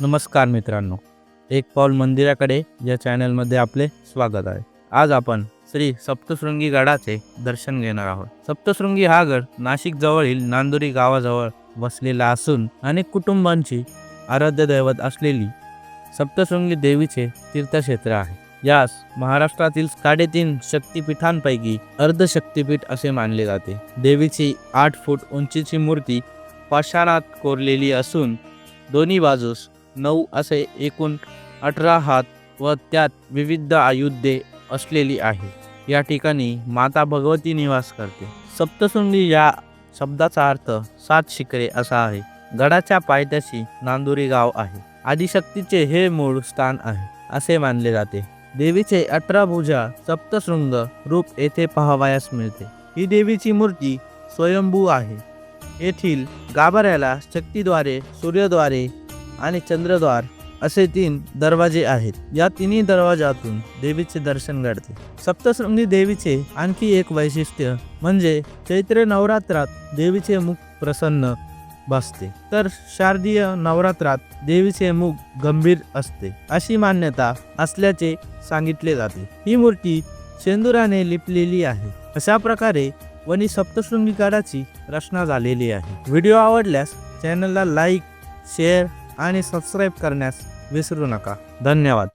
नमस्कार मित्रांनो एक पाऊल मंदिराकडे या चॅनलमध्ये आपले स्वागत आहे. आज आपण श्री सप्तशृंगी गडाचे दर्शन घेणार आहोत. सप्तशृंगी हा गड नाशिक जवळील नांदुरी गावाजवळ वसलेला असून अनेक कुटुंबांची आराध्य दैवत असलेली सप्तशृंगी देवीचे तीर्थक्षेत्र आहे. यास महाराष्ट्रातील साडेतीन शक्तिपीठांपैकी अर्ध शक्तिपीठ असे मानले जाते. देवीची आठ फूट उंचीची मूर्ती पाषाणात कोरलेली असून दोन्ही बाजूस नऊ असे एकूण अठरा हात व त्यात विविध आयुधे असलेली आहे. या ठिकाणी माता भगवती निवास करते. सप्तशृंगी या शब्दाचा अर्थ सात शिखरे असा आहे. गडाच्या पायथ्याशी नांदुरी गाव आहे. आदिशक्तीचे हे मूळ स्थान आहे असे मानले जाते. देवीचे अठरा भुजा सप्तशृंग रूप येथे पाहावयास मिळते. ही देवीची मूर्ती स्वयंभू आहे. येथील गाभाऱ्याला शक्तीद्वारे सूर्यद्वारे आणि चंद्रद्वार असे तीन दरवाजे आहेत. या तिन्ही दरवाजातून देवीचे दर्शन घडते. सप्तशृंगी देवीचे आणखी एक वैशिष्ट्य म्हणजे चैत्र नवरात्रात देवीचे मुख प्रसन्न बसते. तर शारदीय नवरात्रात देवीचे मुख गंभीर असते. अशी मान्यता असल्याचे सांगितले जाते. ही मूर्ती शेंदुराने लिपलेली आहे. अशा प्रकारे वनी सप्तशृंगी रचना झालेली आहे. व्हिडिओ आवडल्यास चॅनलला लाईक शेअर आणि सबस्क्राईब करण्यास विसरू नका. धन्यवाद.